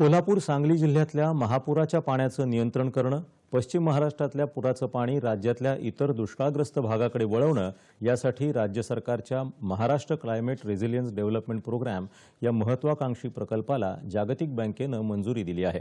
कोल्हापूर सांगली जिल्ह्यातल्या महापुराच्या पाण्याचं नियंत्रण करणं पश्चिम महाराष्ट्रातल्या पुराचं पाणी राज्यातल्या इतर दुष्काळग्रस्त भागाकडे वळवणं यासाठी राज्य सरकारच्या Maharashtra climate resilience development programme या महत्वाकांक्षी प्रकल्पाला जागतिक बँकेनं मंजुरी दिली आहे.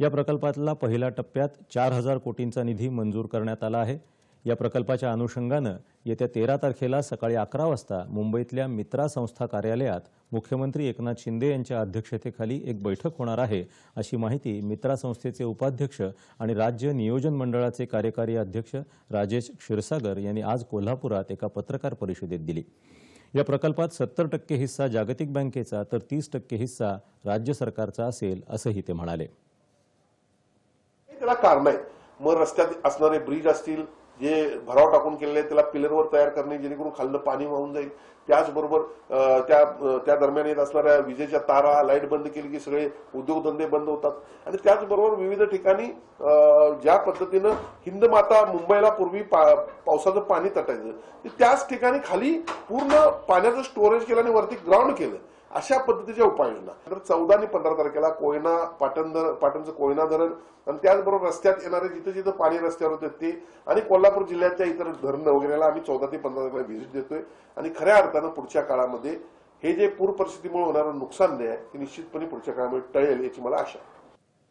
या प्रकल्पातला पहिल्या टप्प्यात चार हजार कोटींचा निधी मंजूर करण्यात आला आहे. या प्रकल्पाच्या अनुषंगानं येत्या तेरा तारखेला सकाळी अकरा वाजता मुंबईतल्या मित्रा संस्था कार्यालयात मुख्यमंत्री एकनाथ शिंदे यांच्या अध्यक्षतेखाली एक बैठक होणार आहे अशी माहिती मित्रा संस्थेचे उपाध्यक्ष आणि राज्य नियोजन मंडळाचे कार्यकारी अध्यक्ष राजेश क्षीरसागर यांनी आज कोल्हापुरात एका पत्रकार परिषदेत दिली. या प्रकल्पात सत्तर टक्के हिस्सा जागतिक बँकेचा तर तीस टक्के हिस्सा राज्य सरकारचा असेल असंही ते म्हणाले. त्याला कारण मग रस्त्यात असणारे ब्रिज असतील जे भराव टाकून केलेले आहेत, त्याला पिलरवर तयार करणे जेणेकरून खाल्लं पाणी वाहून जाईल. त्याचबरोबर त्या त्या दरम्यान येत असणाऱ्या विजेच्या तारा लाइट बंद केली की सगळे उद्योगधंदे बंद होतात. आणि त्याचबरोबर विविध ठिकाणी ज्या पद्धतीनं हिंद माता मुंबईला पूर्वी पा- पावसाचं पाणी तटायचं त्याच ठिकाणी खाली पूर्ण पाण्याचं स्टोरेज केलं आणि वरती ग्राउंड केलं. अशा पद्धतीच्या उपाययोजना. तर चौदा आणि पंधरा तारखेला कोयना पाटण धरण पाटणचं कोयना धरण आणि त्याचबरोबर रस्त्यात येणारे जिथे जिथं पाणी रस्त्यावर होते ते आणि कोल्हापूर जिल्ह्याच्या इतर धरणं वगैरेला आम्ही चौदा ते पंधरा तारखेला व्हिजिट देतोय. आणि खऱ्या अर्थानं पुढच्या काळामध्ये हे जे पूर परिस्थितीमुळे होणारं नुकसान जे आहे ते निश्चितपणे पुढच्या काळामध्ये टळेल याची मला आशा आहे.